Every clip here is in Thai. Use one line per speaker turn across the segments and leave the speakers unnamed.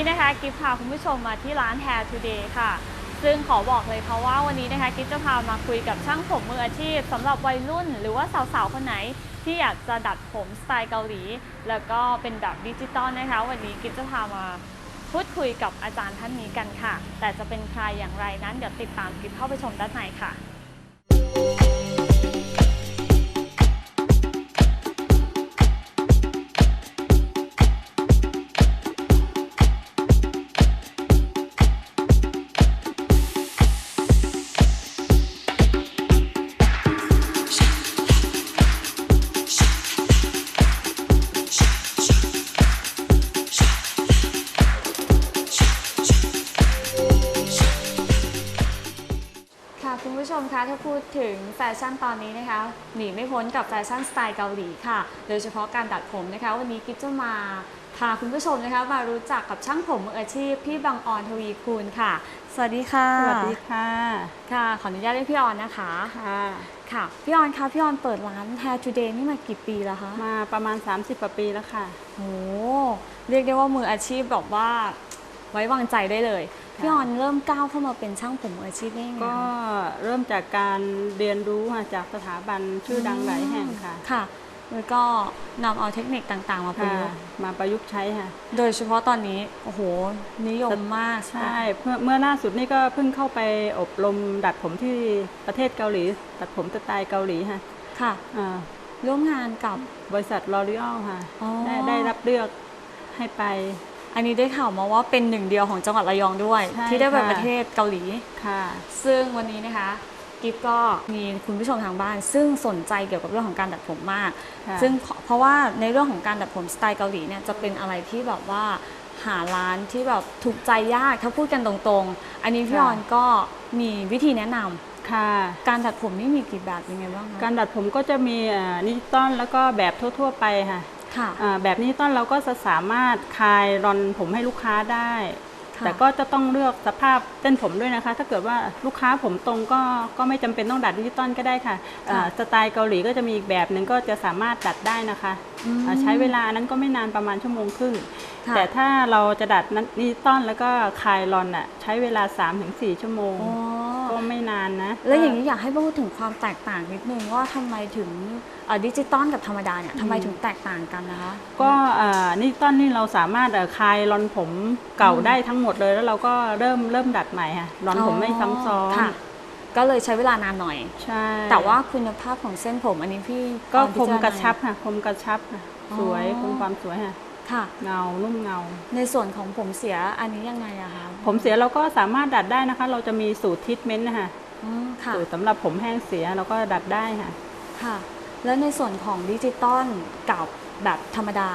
นนี้นะคะกิฟพาคุณผู้ชมมาที่ร้าน Hair Today ค่ะ ซึ่งขอบอกเลยค่ะว่าวันนี้นะคะกิฟจะพามาคุยกับช่างผมมืออาชีพสำหรับวัยรุ่น หรือว่าสาวๆ คนไหนที่อยากจะดัดผมสไตล์เกาหลี แล้วก็เป็นแบบดิจิตอลนะคะ วันนี้กิฟจะพามาพูดคุยกับอาจารย์ท่านนี้กันค่ะ แต่จะเป็นใครอย่างไรนั้นเดี๋ยวติดตามกิฟเข้าไปชมด้านในค่ะ ค่ะคุณผู้ชมคะถ้าพูดถึงแฟชั่นตอนนี้นะคะ หนีไม่พ้นกับแฟชั่นสไตล์เกาหลีค่ะ โดยเฉพาะการดัดผมนะคะ วันนี้กิฟจะมาพาคุณผู้ชมนะคะมารู้จักกับช่างผมมืออาชีพพี่บังออนทวีคูณค่ะ สวัสดีค่ะ
สวัสดีค่ะ
ค่ะ ขออนุญาตเรียกพี่ออนนะคะ
ค่ะ
ค่ะ พี่ออนคะพี่ออนเปิดร้าน Hair Today นี่มากี่ปีแล้วคะ
มาประมาณ 30กว่าปีแล้วค่ะ
โอ้เรียกได้ว่ามืออาชีพแบบว่า ไว้วางใจได้เลยพี่ออนเริ่มก้าวเข้ามาเป็นช่างผมมืออาชีพได้ยังไง
ก็
คะ
เริ่มจากการเรียนรู้มาจากสถาบันชื่อดังหลายแห่งค่ะ
ค่ะ แล้วก็นำเอาเทคนิคต่างๆ มาประ
ค่ะ
ยุกต์
มาประยุกต์ใช้ค่ะ
โดยเฉพาะตอนนี้โอ้โหนิยมมาก
ใช่เมื่อเมื่อล่าสุดนี่ก็เพิ่งเข้าไปอบรมดัดผมที่ประเทศเกาหลี ดัดผมสไตล์เกาหลีค่ะ
ค่ะ
อ่า
ร่วมงานกับ
บริษัทลอรีออลค่ะ
อ๋อ
ได้ได้รับเลือกให้ไป
อันนี้ได้ข่าวมาว่าเป็นหนึ่งเดียวของจังหวัดระยองด้วย
ใช่
ที่ได้ไป
ค่ะ
ประเทศเกาหลี
ค่ะ
ซึ่งวันนี้นะคะกิฟก็มีคุณผู้ชมทางบ้าน ซึ่งสนใจเกี่ยวกับเรื่องของการดัดผมมาก
ค่ะ
ซึ่งเพราะเพราะว่าในเรื่องของการดัดผมสไตล์เกาหลีเนี่ยจะเป็นอะไรที่แบบว่าหาร้านที่แบบถูกใจยากถ้าพูดกันตรงๆ อันนี้พี่ออนก็มีวิธีแนะนำ
ค่ะ
การดัดผมนี่มีกี่แบบยังไงบ้างคะ
การดัดผมก็จะมีอ่าดิจิตอลแล้วก็แบบทั่ว ๆ ไปค่ะ
ค่ะ
อ่า แบบนี้ต้นเราก็จะสามารถคลายรอนผมให้ลูกค้าได้
ค่ะ
แต่ก็จะต้องเลือกสภาพเส้นผมด้วยนะคะ ถ้าเกิดว่าลูกค้าผมตรงก็ก็ไม่จำเป็นต้องดัดดิจิตอลก็ได้ค่ะอ่าสไตล์เกาหลีก็จะมีอีกแบบหนึ่งก็จะสามารถดัดได้นะคะ
อืม
อ่าใช้เวลานั้นก็ไม่นานประมาณชั่วโมงครึ่ง
ค่ะ
แต่ถ้าเราจะดัดนั้นดิจิตอลแล้วก็คลายรอนอะใช้เวลา 3-4 ชั่วโมง
อ๋อ
ก็ ไม่นานนะ
แล้วอย่างนี้อยากให้พูดถึงความแตกต่างนิดนึงว่าทำไมถึงดิจิตอลกับธรรมดาเนี่ยทำไมถึงแตกต่างกันนะคะ
ก็อ่าดิจิตอลนี่เราสามารถเอ่อคลายรอนผมเก่าได้ทั้งหมดเลย แล้วเราก็เริ่มเริ่มดัดใหม่ค่ะรอนผมไม่ซ้ำซ้อน
ค่ะก็เลยใช้เวลานานหน่อย
ใช่
แต่ว่าคุณภาพของเส้นผมอันนี้พี่
ก็
ตอน
ค
พิ
ม
จารณาก
ระชับค่ะคมกระชับค่ะ
อ๋อ
สวยคงความสวยค่ะ
ค่ะ
เงานุ่มเงา
ในส่วนของผมเสียอันนี้ยังไงอะคะ
ผมเสียเราก็สามารถดัดได้นะคะ เราจะมีสูตรทิทเมนต์นะคะ
อืมค่ะ
สูตรสำหรับผมแห้งเสียเราก็ดัดได้ค่ะ
ค่ะ แล้วในส่วนของดิจิตอลกับแบบธรรมดา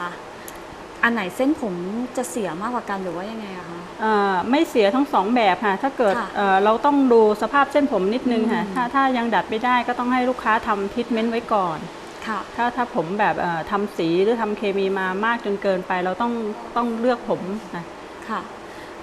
อันไหนเส้นผมจะเสียมากกว่ากันหรือว่ายังไงอะคะ
เอ่อไม่เสียทั้งสองแบบค่ะ ถ้าเกิด
ค่ะ
เอ่อเราต้องดูสภาพเส้นผมนิดนึงค่ะ
อืม
ถ้าถ้ายังดัดไม่ได้ก็ต้องให้ลูกค้าทำทิทเมนต์ไว้ก่อน
ค่ะ
ถ้าถ้าผมแบบเอ่อทำสีหรือทำเคมีมามากจนเกินไป เราต้องต้องเลือกผมนะ
ค่ะ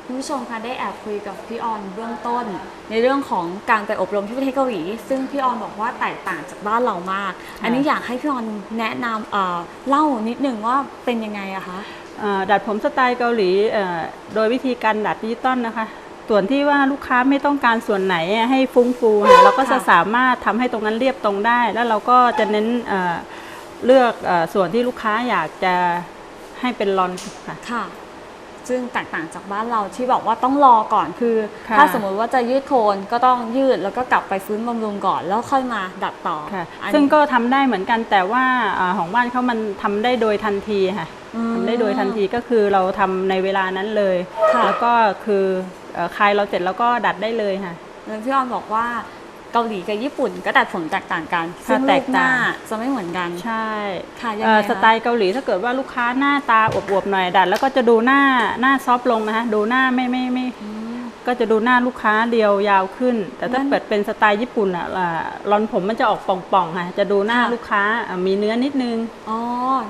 คุณผู้ชมคะได้แอบคุยกับพี่ออนเบื้องต้น ในเรื่องของการไปอบรมที่ประเทศเกาหลี ซึ่งพี่ออนบอกว่าแตกต่างจากบ้านเรามาก อันนี้อยากให้พี่ออนแนะนำเอ่อเล่านิดนึงว่าเป็นยังไงอะคะ
เอ่อดัดผมสไตล์เกาหลีเอ่อโดยวิธีการดัดดิจิตอลนะคะ ส่วนที่ว่าลูกค้าไม่ต้องการส่วนไหนให้ฟุ้งฟูค่ะเราก็จะ
ค่ะ
สามารถทำให้ตรงนั้นเรียบตรงได้ แล้วเราก็จะเน้นเอ่อเลือกเอ่อส่วนที่ลูกค้าอยากจะให้เป็นรอนค่ะ
ค่ะซึ่งแตกต่างจากบ้านเราที่บอกว่าต้องรอก่อนคือ
ค่ะ
ถ้าสมมุติว่าจะยืดโคนก็ต้องยืดแล้วก็กลับไปฟื้นบำรุงก่อนแล้วค่อยมาดัดต่อ
ค่ะ
อัน
ซึ่งก็ทำได้เหมือนกันแต่ว่าอ่าของบ้านเขามันทำได้โดยทันทีค่ะ
อืม
ทำได้โดยทันทีก็คือเราทำในเวลานั้นเลย
ค่ะ
แล้วก็คือเอ่อ คลายเราเสร็จแล้วก็ดัดได้เลยค่ะ
แล้วพี่ออนบอกว่าเกาหลีกับญี่ปุ่นก็ดัดผมแตกต่างกัน
ค่ะ
ซึ่ง
แต
รู
ก
ปหน้า
ต่าง
จะไม่เหมือนกัน
ใช่
ค่ะยัง
เอ่
ไง
อ
คะ
สไตล์เกาหลีถ้าเกิดว่าลูกค้าหน้าตาอวบๆหน่อยดัด แล้วก็จะดูหน้าหน้าซอฟต์ลงนะคะดูหน้าไม่ไม่ไม่
อืม
ก็จะดูหน้าลูกค้าเรียวยาวขึ้น แต่ถ้า
นั่น
เกิดเป็นสไตล์ญี่ปุ่นอะอ่ารอนผมมันจะออกป่องๆค่ะจะดูหน้า
ค่ะ
ลูกค้าอะมีเนื้อนิดนึง
อ๋อ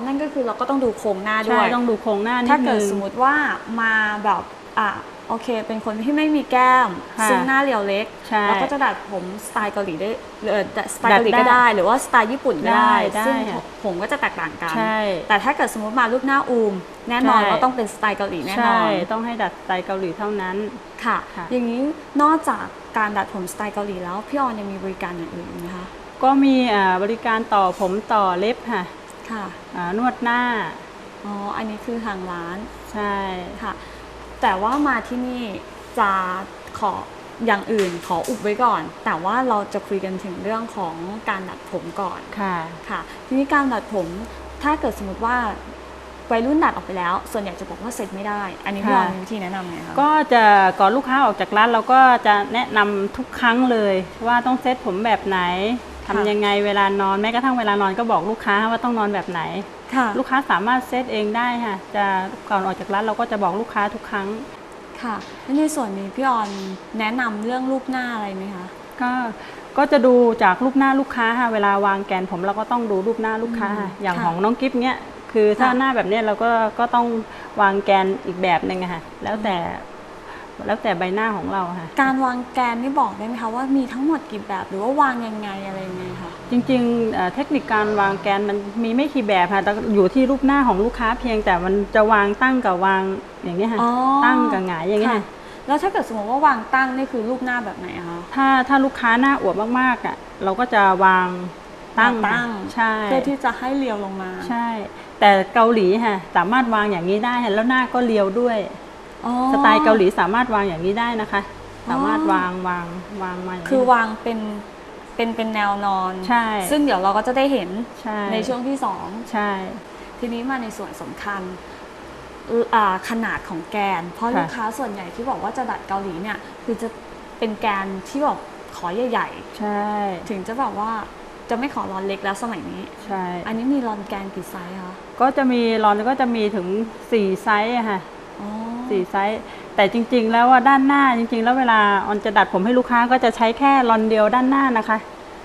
นั่นก็คือเราก็ต้องดูโครงหน้าด้
ใช่
วย
ต้องดูโครงหน้านิ
ถ้า
ด
เกิ
นึ
ด
ง
สมมติว่ามาแบบอะ โอเค เป็นคนที่ไม่มีแก้ม
ค่ะ
ซึ่งหน้าเรียวเล็ก
ใช่
แล้วก็จะดัดผมสไตล์เกาหลีได้เออสไตล์
ดัด
เกาหลีก็
ได้
ได้ หรือว่าสไตล์ญี่ปุ่นก็ได้
ได้
ซึ่ง
ได้ค่ะ
ผมก็จะแตกต่างกัน
ใช่
แต่ถ้าเกิดสมมติมารูปหน้าอูม แน่นอน
ใช่
ว่าต้องเป็นสไตล์เกาหลีแน่น
ใช่
อน
ต้องให้ดัดสไตล์เกาหลีเท่านั้น
ค่ะ
ค่ะ
อย่างนี้นอกจากการดัดผมสไตล์เกาหลีแล้วพี่ออนยังมีบริการอย่างอื่นอีกไหมคะ
ก็มีอ่าบริการต่อผมต่อเล็บค่ะ
ค่ะ
อ่านวดหน้า
อ๋อ อันนี้คือทางร้าน
ใช่
ค่ะ แต่ว่ามาที่นี่จะขออย่างอื่นขออุบไว้ก่อน แต่ว่าเราจะคุยกันถึงเรื่องของการดัดผมก่อน
ค่ะ
ค่ะ ทีนี้การดัดผมถ้าเกิดสมมติว่าวัยรุ่นดัดออกไปแล้ว ส่วนใหญ่จะบอกว่าเสร็จไม่ได้ อันนี้พี่ออน
ค่ะ
มีวิธีแนะนำไงคะ
ก็จะก่อนลูกค้าออกจากร้านเราก็จะแนะนำทุกครั้งเลย ว่าต้องเซตผมแบบไหน ทำยังไงเวลานอนแม้กระทั่งเวลานอนก็บอกลูกค้าว่าต้องนอนแบบไหน
ค่ะ
ลูกค้าสามารถเซตเองได้ค่ะ จะก่อนออกจากร้านเราก็จะบอกลูกค้าทุกครั้ง
ค่ะแล้วในส่วนนี้พี่ออนแนะนำเรื่องรูปหน้าอะไรไหมคะ
ก็ก็จะดูจากรูปหน้าลูกค้าค่ะเวลาวางแกนผมเราก็ต้องดูรูปหน้าลูกค้าค่ะ
อืม
อย่าง
ค่ะ
ของน้องกิฟเนี้ยคือถ้า
ค่ะ
หน้าแบบเนี้ยเราก็ก็ต้องวางแกนอีกแบบหนึ่งอะค่ะแล้วแต่ แล้วแต่ใบหน้าของเราค่ะ
การวางแกนนี่บอกได้ไหมคะว่ามีทั้งหมดกี่แบบหรือว่าวางยังไงอะไรยังไงคะ
จริงๆเอ่อเทคนิคการวางแกนมันมีไม่กี่แบบค่ะแต่อยู่ที่รูปหน้าของลูกค้าเพียงแต่มันจะวางตั้งกับวางอย่างนี้ยค่ะ
อ๋อ
ตั้งกับหงายอย่างนี้ย
ค่ะ
ค่ะ
แล้วถ้าเกิดสมมติว่าวางตั้งนี่คือรูปหน้าแบบไหนอะคะ
ถ้าถ้าลูกค้าหน้าอวบมากๆอะเราก็จะวางตั้ง
ตั้ง
ใช่
เพื่อที่จะให้เรียวลงมา
ใช่ แต่เกาหลีค่ะสามารถวางอย่างนี้ได้ค่ะแล้วหน้าก็เรียวด้วย
อ๋อ
สไตล์เกาหลีสามารถวางอย่างนี้ได้นะคะ
อ๋อ
สามารถวางวางวางมาย่างนี้
คือวางเป็นเป็นเป็นแนวนอน
ใช่
ซึ่งเดี๋ยวเราก็จะได้เห็น
ใช่
ในช่วงที่สอง
ใช่
ทีนี้มาในส่วนสำคัญเอ่ออ่าขนาดของแกน เพราะ
ค่ะ
ลูกค้าส่วนใหญ่ที่บอกว่าจะดัดเกาหลีเนี่ย คือจะเป็นแกนที่แบบขอใหญ่
ใช่
ๆถึงจะแบบว่าจะไม่ขอรอนเล็กแล้วสมัยนี้
ใช่
อันนี้มีรอนแกนกี่ไซส์คะ
ก็จะมีรอนก็จะมีถึง4ไซส์อะค่ะ
อ๋อ
สี่ไซส์แต่จริง ๆ แล้วว่าด้านหน้าจริง ๆ แล้วเวลาออนจะดัดผมให้ลูกค้าก็จะใช้แค่รอนเดียวด้านหน้านะคะ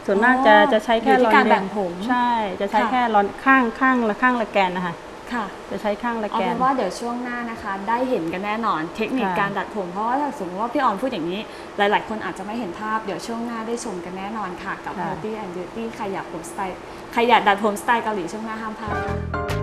ส่วนมากจะจะใช้แค่
อยู่
รอ
ที่
น
การ
เดี
แบ่
ยว
งผม
ใช่จะใช้
ค่ะ
แค่รอนข้างข้างละข้างละแกนนะคะ
ค่ะ
จะใช้ข้างละ
เอา
แก
เป็นนว่าเดี๋ยวช่วงหน้านะคะ ได้เห็นกันแน่นอนเทคนิค
ค่ะ
การดัดผมเพราะว่าถ้าสมมติว่าพี่ออนพูดอย่างนี้ หลาย ๆ คนอาจจะไม่เห็นภาพเดี๋ยวช่วงหน้าได้ชมกันแน่นอนค่ะ กับ Healthy and Beauty ใครอยากผมสไตล์ใครอยากดัดผมสไตล์เกาหลีช่วงหน้าห้ามพลาดค่ะ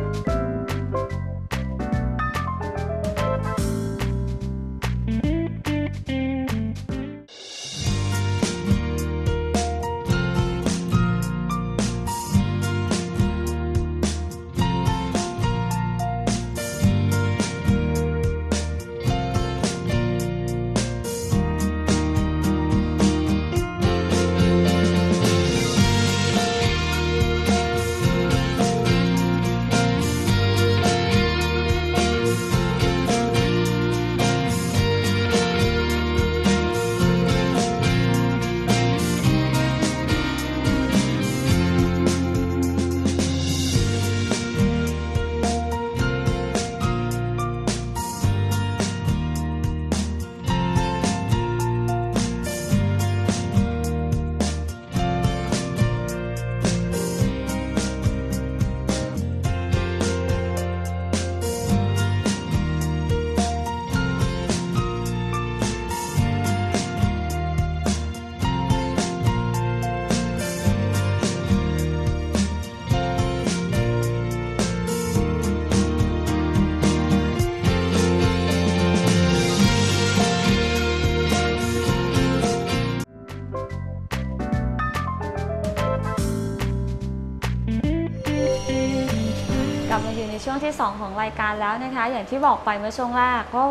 ที่ 2 ของรายการแล้วนะคะ อย่างที่บอกไปเมื่อช่วงแรกว่า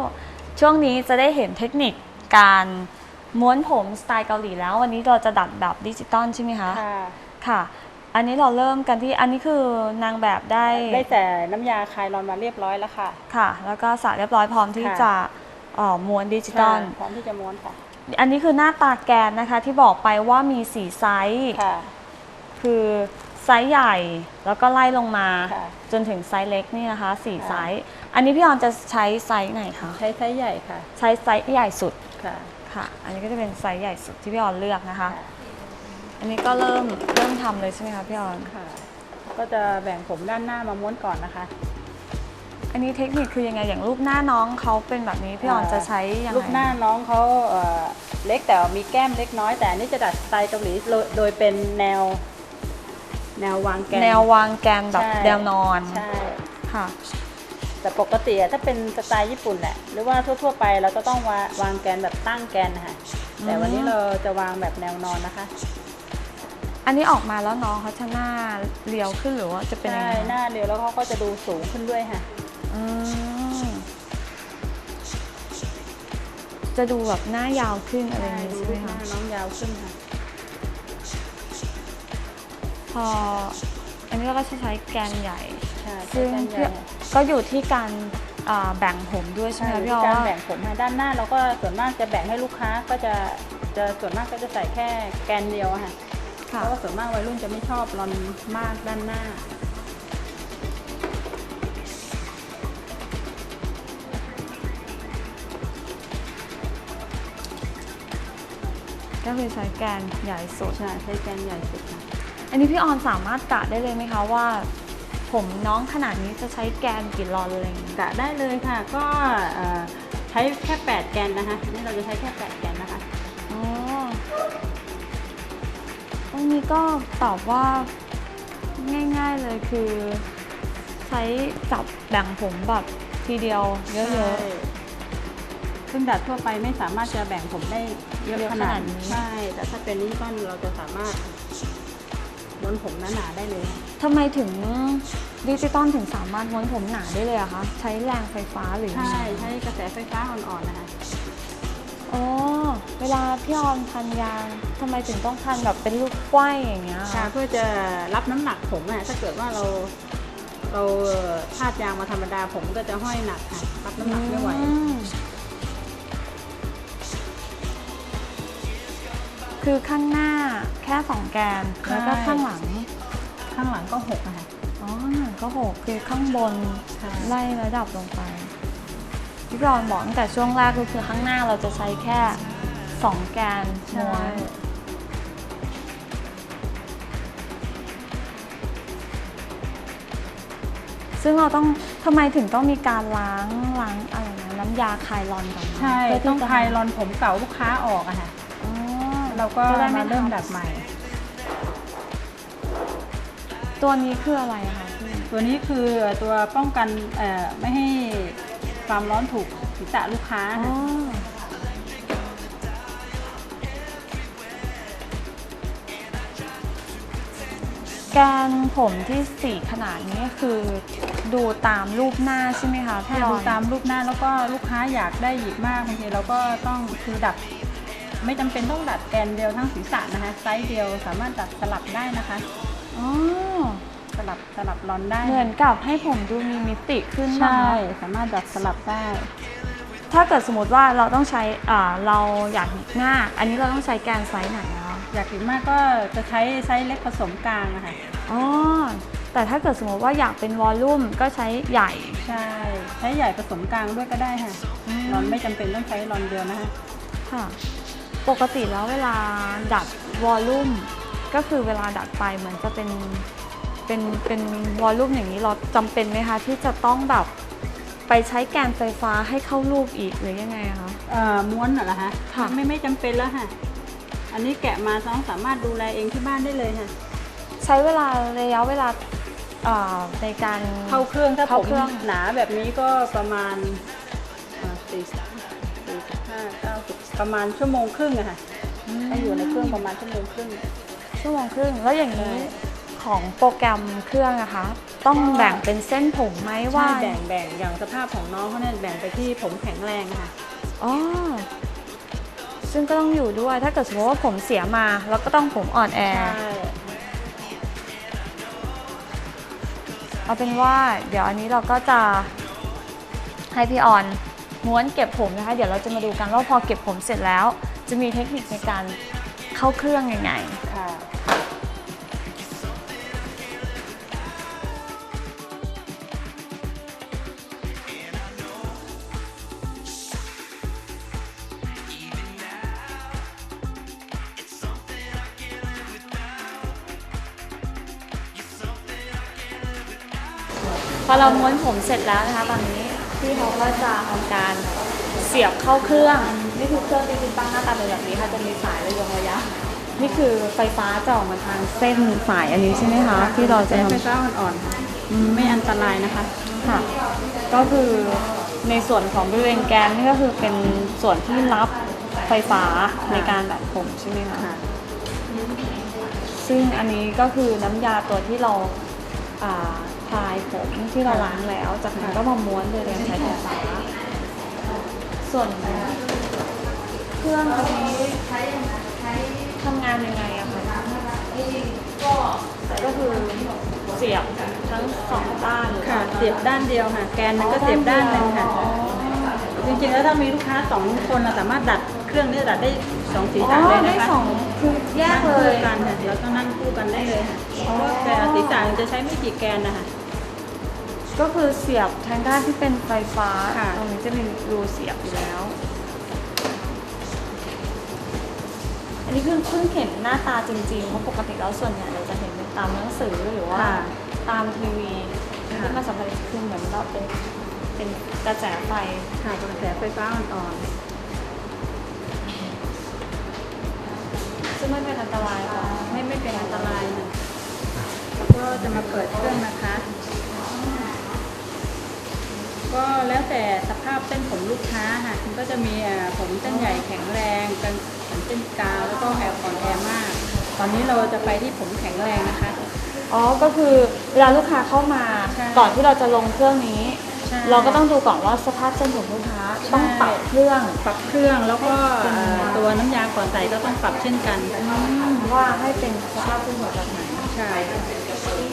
ช่วงนี้จะได้เห็นเทคนิคการม้วนผมสไตล์เกาหลีแล้ว วันนี้เราจะดัดแบบดิจิตอลใช่ไหมคะ
ค่ะ
ค่ะ อันนี้เราเริ่มกันที่อันนี้คือนางแบบได้
ได้แต่น้ำยาคลายรอนมาเรียบร้อยแล้วค่ะ
ค่ะ แล้วก็สระเรียบร้อยพร้อมที่
ค่ะ
จะเอ่อม้วนดิจิตอล
ค่ะพร้อมที่จะม้วนค่ะ
อันนี้คือหน้าตาแกนนะคะที่บอกไปว่ามีสีไซส์
ค่ะ
คือ ไซส์ใหญ่แล้วก็ไล่ลงมา
ค่ะ
จนถึงไซส์เล็กนี่นะคะสี่
ค่ะ
ไซส์อันนี้พี่ออนจะใช้ไซส์ไหนคะ
ใช้ไซส์ใหญ่ค่ะ
ใช้ไซส์ใหญ่สุด
ค่ะ
ค่ะ อันนี้ก็จะเป็นไซส์ใหญ่สุดที่พี่ออนเลือกนะคะ
ค่ะ
อันนี้ก็เริ่มเริ่มทำเลยใช่ไหมคะพี่ออน
ค่ะ ก็จะแบ่งผมด้านหน้ามาม้วนก่อนนะคะ
อันนี้เทคนิคคือยังไงอย่างรูปหน้าน้องเขาเป็นแบบนี้พี่ออนจะใช้ยังไง
รูปหน้าน้องเขาเอ่อเล็กแต่ว่ามีแก้มเล็กน้อย แต่อันนี้จะดัดสไตล์เกาหลีโดยโดยเป็นแนว แนววางแกน
แนววางแกนแบบ
ใช่
แนวนอน
ใช่
ค่ะ
แต่ปกติอะถ้าเป็นสไตล์ญี่ปุ่นแหละหรือว่าทั่ว ๆ ไปเราก็ต้องวาวางแกนแบบตั้งแกนนะคะแต่วันนี้เราจะวางแบบแนวนอนนะคะ
อันนี้ออกมาแล้วน้องเขาจะหน้าเรียวขึ้นหรือว่าจะเป็นยั
ใช่
งไง
หน้าเรียวแล้วเขาก็จะดูสูงขึ้นด้วยค่ะ
อืมจะดูแบบหน้ายาวขึ้นอะไรอย่างนี้
ดู
ใช่ไหม
หน้า
คะ
น้องยาวขึ้นค่ะ
พออันนี้เราก็จะใช้แกนใหญ่
ใช่
ซึ่ง
แกนใหญ่ค่ะ
ก็อยู่ที่การอ่าแบ่งผมด้วยใช่
ใช่
ไหม
วิ
พี่
ธี
ออ
การ
ว่า
แบ่งผมค่ะด้านหน้าเราก็ส่วนมากจะแบ่งให้ลูกค้าก็จะจะส่วนมากก็จะใส่แค่แกนเดียวอะค่ะ เพ
ค่ะ
ราะว่าส่วนมากวัยรุ่นจะไม่ชอบรอนมากด้านหน้า
ก็คือใช้แกนใหญ่สุด
ใช่ใช้แกนใหญ่สุดค่ะ
อันนี้พี่ออนสามารถกะได้เลยไหมคะว่า ผมน้องขนาดนี้จะใช้แกนกี่รอนอะไรอย่างเงี้ย
กะได้เลยค่ะ ก็เอ่อใช้แค่ 8 แกนนะคะอันนี่เราจะใช้แค่ 8 แกนนะคะ
อ๋อตรงนี้ก็ตอบว่าง่าย ๆเลยคือ ใช้จับแบ่งผมแบบทีเดียวเยอะ
ใช่ซึ่งดัดทั่วไปไม่สามารถจะแบ่งผมได้เยอะ
เยอะ
ข
ข
นา
นา
ด
ดนี้
นี้ ใช่ แต่ถ้าเป็นนี้ก็เราจะสามารถ ม้วนผมหนาๆได้เลย
ทำไมถึงดิจิตอลถึงสามารถม้วนผมหนาได้เลยอะคะ ใช้แรงไฟฟ้าหรือ
ใช่ ใช้กระแสไฟฟ้าอ่อนๆนะคะ
อ๋อเวลาพี่ออนพันยางทำไมถึงต้องพันแบบเป็นลูกไขว้อย่างเงี้ย
ค่ะเพื่อจะรับน้ำหนักผมอะถ้าเกิดว่าเรา เราพาดยางมาธรรมดาผมก็จะห้อยหนักค่ะรับน้ำหนักไม่ไหว
อืมคือข้างหน้า ค่สองแกน
ใช่
แล้วก็ข้างหลัง
ข้างหลังก็หกนะคะ
อ๋อก็หกคือข้างบน
ใช่
ไล่ระดับลงไปพี่บอลบอกตั้งแต่ช่วงแรกก็คือข้างหน้าเราจะใช้แค่สองแกนม้วนซึ่งเราต้องทำไมถึงต้องมีการล้างล้างอะไรนะน้ำยาคลายร้อนก่อนนะ
ใช่
เพื่ที่
ต้อง
จะ
คลายรอนผมเก่าลูกค้าออกอะค่ะ
อ๋อ
เราก็
จะได้ไม่
มาเริ่ม
ทำ
ดัดใหม่
ตัวนี้คืออะไรอะคะพี่
ตัวนี้คือตัวป้องกันเอ่อไม่ให้ความร้อนถูกศีรษะลูกค้า
อ๋อ
ค่ะ
แกนผมที่สีขนาดนี้คือดูตามรูปหน้าใช่ไหมคะ
ถ้า
พี่อ
ดู
อน
ตามรูปหน้าแล้วก็ลูกค้าอยากได้หยิบมากบางทีเราก็ต้องคือดัดไม่จำเป็นต้องดัดแกนเดียวทั้งศีรษะนะคะไซส์เดียวสามารถดัดสลับได้นะคะ
อ๋อ
ส ลับสลับรอนได้
เหมือนกับให้ผมดูมีมิติขึ้น
ใช่
นะคะ
สามารถดัดสลับได้
ถ้าเกิดสมมติว่าเราต้องใช้อ่าเราอยากหยิบหน้าอันนี้เราต้องใช้แกนไซส์ไหนอะคะ
อยากหยิบมากก็จะใช้ไซส์เล็กผสมกลางนะคะ
อ๋อแต่ถ้าเกิดสมมติว่าอยากเป็นวอลลุ่มก็ใช้ใหญ่
ใช่ใช้ใหญ่ผสมกลางด้วยก็ได้ค่ะ
อืม
รอนไม่จำเป็นต้องใช้รอนเดียวนะคะ
ค่ะปกติแล้วเวลาดัดวอลลุ่มก็คือเวลาดัดไปเหมือนจะเป็น เป็นเป็นวอลลุ่มอย่างนี้เราจำเป็นไหมคะ ที่จะต้องแบบไปใช้แกนไฟฟ้าให้เข้ารูปอีกหรือยังไงอะคะ
เอ่อม้วนเหรอคะ
ค่ะ
ไม่ไม่จำเป็นแล้วค่ะ อันนี้แกะมาน้องสามารถดูแลเองที่บ้านได้เลยค่ะ
ใช้เวลาระยะเวลาเอ่อในการ
เข้าเครื่องถ้าผ
เข้ามเครื่อง
หนาแบบนี้ก็ประมาณสี่สิบสี่สิบห้าเก้าสิบประมาณชั่วโมงครึ่งอะค่ะถ้าอยู่ในเครื่องประมาณชั่วโมงครึ่ง
ชั่วโมงครึ่งแล้วอย่างนี้
ใช่
ของโปรแกรมเครื่องนะคะ ต้อง
ก็
แบ่งเป็นเส้นผมไหมว่า
ใช่แบ่งแบ่งอย่างสภาพของน้องเขาเนี่ยแบ่งไปที่ผมแข็งแรงค่ะ
อ๋อซึ่งก็ต้องอยู่ด้วยถ้าเกิดสมมติว่าผมเสียมาแล้วก็ต้องผมอ่อนแอ
ใช่
เอาเป็นว่าเดี๋ยวอันนี้เราก็จะให้พี่ออนม้วนเก็บผมนะคะ เดี๋ยวเราจะมาดูกันว่าพอเก็บผมเสร็จแล้ว จะมีเทคนิคในการเข้าเครื่องยังไง อเราม้วนผมเสร็จแล้วนะคะตอนนี้พี่เขาก็จะทำการเสียบเข้าเครื่องนี่คือเครื่องที่ติดตั้งหน้าตาเป็นแบบนี้ค่ะจะมีสายระยงระยะนี่คือไฟฟ้าจะออกมาทางเส้นสายอันนี้ใช่ไหมคะที่เราจะ
ใช้
ทำ
ไฟฟ้าอ่อนๆค่ะไม่อันตรายนะคะ
ค่ะ ก็คือในส่วนของบริเวณแกนนี่ก็คือเป็นส่วนที่รับไฟฟ้าในการดัดผมใช่ไหมคะ
ค่ะ
ซึ่งอันนี้ก็คือน้ำยาตัวที่เรา อ่าทายผมที่เราล้างแล้ว จากนั้นก็มาม้วนโดยการใช้ไฟฟ้า ส่วนเครื่องอันนี้ทำงานยังไงอะคะก็คือเสียบทั้งสองด้าน
ค่ะ เสียบด้านเดียวค่ะ แกนมันก็เสียบด้านหนึงค่ะ จริงๆแล้วถ้ามีลูกค้าสองคนเราสามารถดัดเครื่องนี้ดัดได้ สองสี
อ๋
สันเลย
อได้
นะคะ
สองคือแยกเล
นั่ง
ย
คู่กันค่ะเราต้องนั่งคู่กันได้เลยค่ะเพ
อ๋อ
ราะว่าแต่สีสันจะใช้ไม่กี่แกนนะคะ
ก็คือเสียบทางด้านที่เป็นไฟฟ้า
ค่ะ
ตรงนี้จะมีรูเสียบอยู่แล้ว อันนี้เพิ่งเพิ่งเห็นหน้าตาจริงๆ เพราะปกติแล้วส่วนใหญ่เราจะเห็นเป็นตามหนังสือหรือว่า
ค่ะ
ตามทีวี
ค่ะ
ที่มาสัมผัสคือเหมือนเราเป็นเป็นกระแสไฟ
ค่ะกระแสไฟฟ้าอ่อน
ซึ่งไม่เป็นอันตรายค่ะ
ๆไม่ไม่เป็นอันตรายนะแล้วก็จะมาเปิดเครื่องนะคะ ก็แล้วแต่สภาพเส้นผมลูกค้าค่ะมันก็จะมีอ่าผมเส้นใหญ่แข็งแรงกันผมเส้นกลางแล้วก็แอบอ่อนแอมาก ตอนนี้เราจะไปที่ผมแข็งแรงนะคะ
อ๋อ ก็คือเวลาลูกค้าเข้ามา
ใช่
ก่อนที่เราจะลงเครื่องนี้
ใช่
เราก็ต้องดูก่อนว่าสภาพเส้นผมลูกค้า
ใช่
ต้องปรับเครื่อง
ปรับเครื่องแล้วก็อ่าตัวน้ำยาก่อนใส่ก็ต้องปรับเช่นกัน
ว่าให้เป็นสภาพเส้นผมแบบไหน
ใช่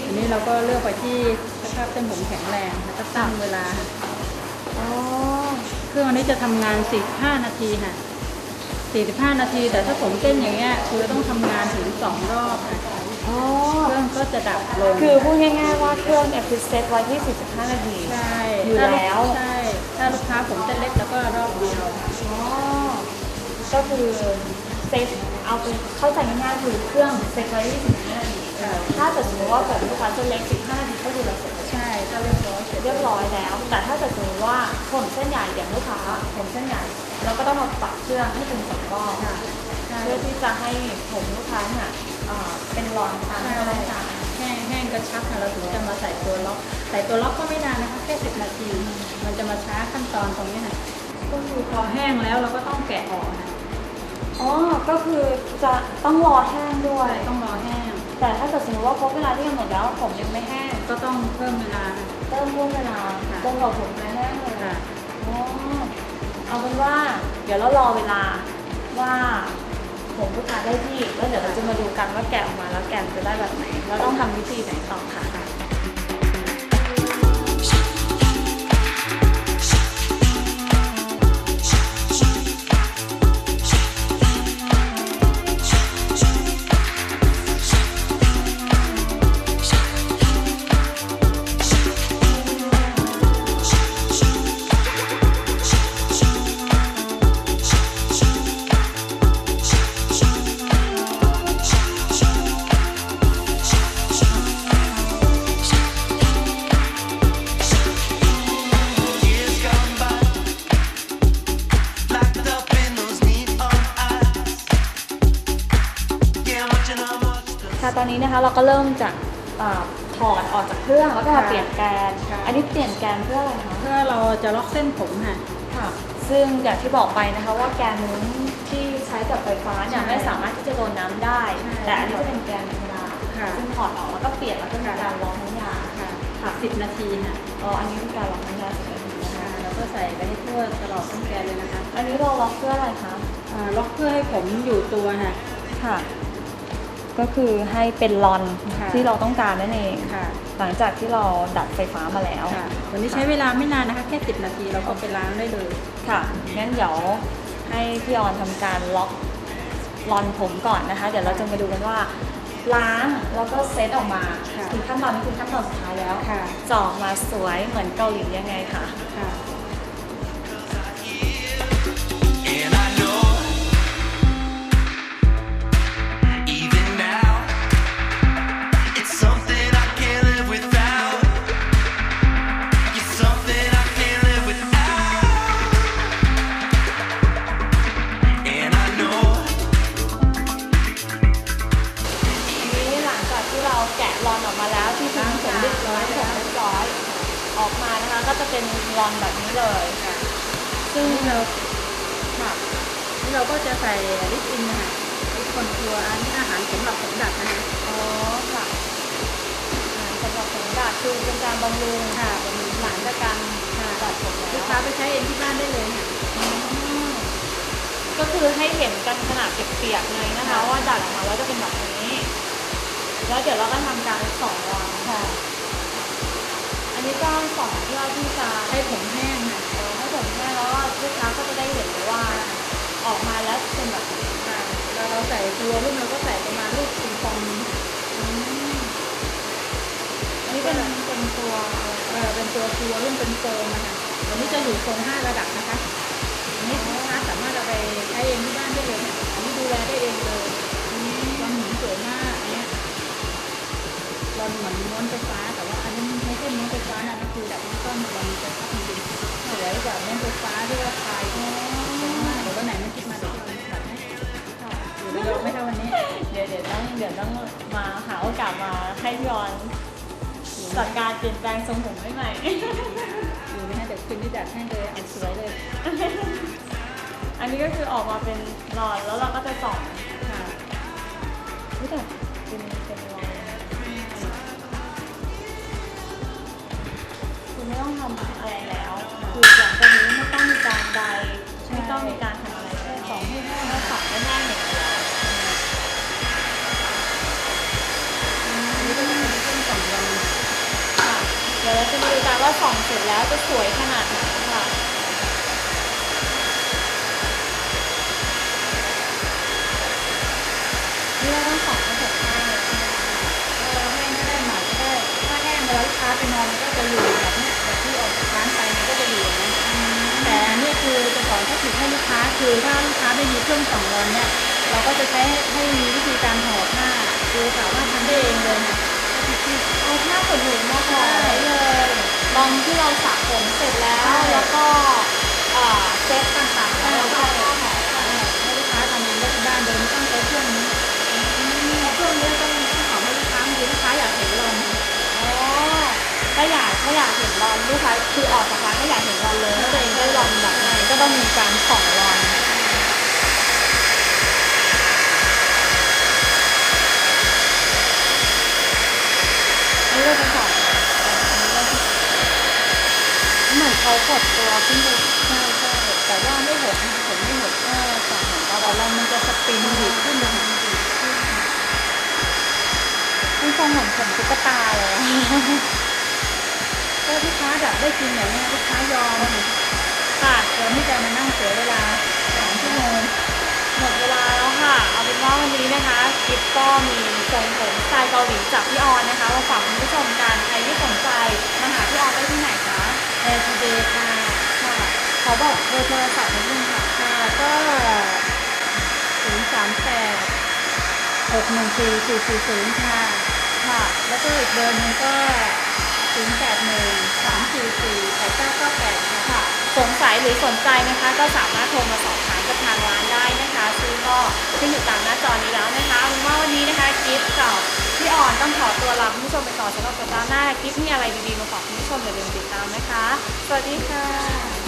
อันนี้เราก็เลือกไปที่สภาพเส้นผมแข็งแรงแล้วก็ตั้งเวลา
อ๋อ
เครื่องอันนี้จะทำงาน 45 นาทีค่ะ 45 นาที แต่ถ้าผมเต้นอย่างเงี้ยคือต้องทำงานถึง 2 รอบค่ะ
อ๋อ
เครื่องก็จะดับลง
คือพูดง่ายๆว่าเครื่องเนี่ยคือเซตไว้ที่ 45 นาที
ใช่
อยู่
ถ้า
แล้ว
ใช่ ถ้าลูกค้าผมเต้นเล็กแล้วก็รอบเดียว
อ๋อ ก็คือเซตเอาเป็นเข้าใจง่ายๆคือเครื่องเซตไว้ที่45นาที
ค่ะ
ถ้าเกิดสมมติว่าแบบลูกค้าเส้นเล็ก 15 นาทีก็คือเราเสร็จ
ใช่ถ้าเรียบร้อยเสร็จ
เรียบร้อยแล้ว แต่ถ้าเกิดสมมติว่าผมเส้นใหญ่อย่างลูกค้าผมเส้นใหญ่เราก็ต้องมาปรับเครื่องให้เป็นสองรอบ
ค่ะใช่
เพื่อที่จะให้ผมลูกค้าเนี่ย เอ่อเป็นรอนตามที่เราต้องการ
แห้งแห้งกระชับค่ะเราถึงจะมาใส่ตัวล็อก ใส่ตัวล็อกก็ไม่นานนะคะแค่10นาที มันจะมาช้าขั้นตอนตรงนี้ค่ะก็คือพอแห้งแล้วเราก็ต้องแกะออกค่ะ
อ๋อ ก็คือจะต้องรอแห้งด้วย
ต้องรอแห้ง
แต่ถ้าเกิดสมมติว่าครบเวลาที่กำหนดแล้วผมยังไม่แห้ง
ก็ต้องเพิ่มเวลาค่ะ
เริ่มร่วมเวลา
ค่ะ
จนกว่าผมจะแห้งเลย
ค่ะ
อ๋อเอาเป็นว่า เดี๋ยวเรารอเวลาว่า ผมลูกค้าได้ที่ แล้วเดี๋ยวเราจะมาดูกันว่าแกะออกมาแล้วแกะจะได้แบบไหน แล้วต้องทำวิธีไหนต่อค่ะ ราก็เริ่มจากอ่าถอดออกจากเครื่องแล้วก็มา
ค่ะ
เปลี่ยนแกน
ค่ะ
อันนี้เปลี่ยนแกนเพื่ออะไรคะ
เพื่อเราจะล็อกเส้นผมค่ะ
ค่ะ ซึ่งอย่างที่บอกไปนะคะว่าแกนนู้นที่ใช้กับไฟฟ้าเนี่ย
ใช่
ไม่สามารถที่จะโดนน้ำได้
ใช่
แต่อันนี้จะเป็นแกนธรรมดา
ค่ะ
ซึ่งถอดออกแล้วก็เปลี่ยนแล้วก็มีการล็อกน้ำยา
ค่ะ
ค่ะ
สิบนาทีค่ะ
อ๋อ อันนี้เป็นการล็อกน้ำยาสิบนาทีนะคะ
ค่ะแล้วก็ใส่ไปให้ทั่วตลอดทั้งแกนเลยนะคะ
อันนี้เราล็อกเพื่ออะไรคะ
อ่าล็อกเพื่อให้ผมอยู่ตัวค่ะ
ค่ะ ก็คือให้เป็นลอน
ค่ะ
ที่เราต้องการนั่นเอง
ค่ะ
หลังจากที่เราดัดไฟฟ้ามาแล้ว
ค่ะวันนี้ใช้เวลาไม่นานนะคะ แค่ 10 นาทีเราก็ไปล้างได้เลย
ค่ะงั้นเดี๋ยวให้พี่ออนทำการล็อกลอนผมก่อนนะคะ เดี๋ยวเราจะมาดูกันว่า ล้างแล้วก็เซตออกมา
ค่ะ
ถึงขั้นตอนนี้คือขั้นตอนสุดท้ายแล้ว
ค่ะ
จะออกมาสวยเหมือนเกาหลียังไงค่ะ
ค่ะ
แล้ว
เดี๋ย
วเราก็ทำการส่องรองค่ะ อันนี้ก็ส่องเพื่อที่จะ
ให้ผมแห้งค่ะ
ให้ผมแห้งแล้วก็ลูกค้าก็จะได้เห็นเลยว่า ออกมาแล้วเป็นแบบไหน
ค่ะเราเราใส่ตัวรุ่นเราก็ใส่ประมาณลูกปิงปองนึง
อืมอันนี้เป็นเป็นตัว
เออเป็นตัวตัวรุ่นเป็นโฟมนะคะอันนี้จะอยู่โฟมห้าระดับนะคะอันนี้ลูกค้าสามารถเอาไปใช้เองที่บ้านได้เลยอันนี้ดูแลได้เองเลยรอนหมุนสวยมาก เนี้ยรอนเหมือนม้วนไฟฟ้า แต่ว่าอันนี้ไม่ใช่ม้วนไฟฟ้านะนั่นคือแบบนี้ก็รอนไฟฟ้าจริงๆสวยกว่าม้วนไฟฟ้าที่ว่าคลายสวยมากเดี๋ยววันไหนไม่คิดมาเดี๋ยวเราแบบให้อยู่ระยองไม่เท่าวันนี้
เดี๋ยวเดี๋ยวต้องเดี๋ยวต้องมาหาโอกาสมาให้พี่ออนจัดการเปลี่ยนแปลงทรงผมให้ใหม่
อยู่นะฮะเดี๋ยวคืนนี้จัดให้เลยอันสวยเลย
อันนี้ก็คือออกมาเป็นรอนแล้วเราก็จะส่อง
ค่ะ
นี่แต่ ไม่ต้องทำอะไรแล้ว คือหลังจากนี้ไม่ต้องมีการใดไม่ต้องมีการทำอะไรเลย
สองให้แห้ง
แค่ส่องให้แน่เดียว
อันนี้ก็จะเป็นเครื่องสองวัน
ค่ะเดี๋ยวเราจะมาดูกันว่าส่องเสร็จแล้วจะสวยขนาดไหนค่ะนี่เราต้องส่องให้เสร็จแน่เลยใช่ไหมคะ
เออแห้งก็ได้หมาก็ได้ ถ้าแห้งเวลาลูกค้าไปนอนมันก็จะอยู่ คือจะสอนเทคนิคให้ลูกค้าคือถ้าลูกค้าไม่มีเครื่องสองวันเนี่ยเราก็จะใช้ให้มีวิธีการห่อผ้าคือสามารถทำได้เองเลยค่ะ
เอาผ้าขนหนูมาห่อไว้เลยลองที่เราสระผมเสร็จแล้ว แล้วก็เอ่อเซตต่างๆแล้วก็เอาผ้าห่อ
ให้ลูกค้าทำเองได้ที่บ้านโดยไม่ต้องใช้เครื่องนี้เพราะเครื่องนี้ต้องต้องขอให้ลูกค้าบางทีลูกค้าอยากเห็นลม
อ๋อถ้าอยากถ้าอยากเห็นรอนลูกค้าคือออกจากร้านก็อยากเห็นรอนเลยว่าตัวเองได้รอนแบบไหนก็ ต้องมีการส่องรอนอันนี้เราจะสองเหมือนเขากดตัวขึ้นไป
ใช่ใช่แต่ว่าไม่หดผมไม่หด
เออส่องเหมือนกับ
แต่เรามันจะสปริงดีขึ้นนะคะ
มันทรงเหมือนผมตุ๊กตาเลย
ก็ลูกค้าดับได้จริงอย่างนี้ลูกค้ายอม
ค่ะ
ยอมที่จะมานั่งเสียเวลาสองชั่วโมง
หมดเวลาแล้วค่ะ เอาเป็นว่าวันนี้นะคะกิฟก็มีทรงผมสไตล์เกาหลีจากพี่ออนนะคะมาฝากคุณผู้ชมกันใครที่สนใจมาหาพี่ออนได้ที่ไหนคะ
แอร์ทูเดย์ค่ะ
ค่ะขอบอกเบอร์โทรศัพท์นิดนึงค่ะ
ค่ะก็ศูนย์สามแปดหกหนึ่งสี่สี่สี่ศูนย์ค่ะ
ค่ะ
แล้วก็อีกเบอร์หนึงก็ศูนย์แปดหนึ่งสามสี่สี่แปดเก้าเก้าแปดค่ะ
ค่ะสงสัย หรือสนใจนะคะ ก็สามารถโทรมาสอบถามกับทางร้านได้นะคะซึ่งก็ขึ้นอยู่ตามหน้าจอนี้แล้วนะคะว่าวันนี้นะคะกิฟกับพี่อ่อนต้องขอตัวลาคุณผู้ชมไปก่อนสำหรับสัปดาห์หน้ากิฟมีอะไรดีๆมาฝากคุณผู้ชมอย่าลืมติดตามนะคะ สวัสดีค่ะ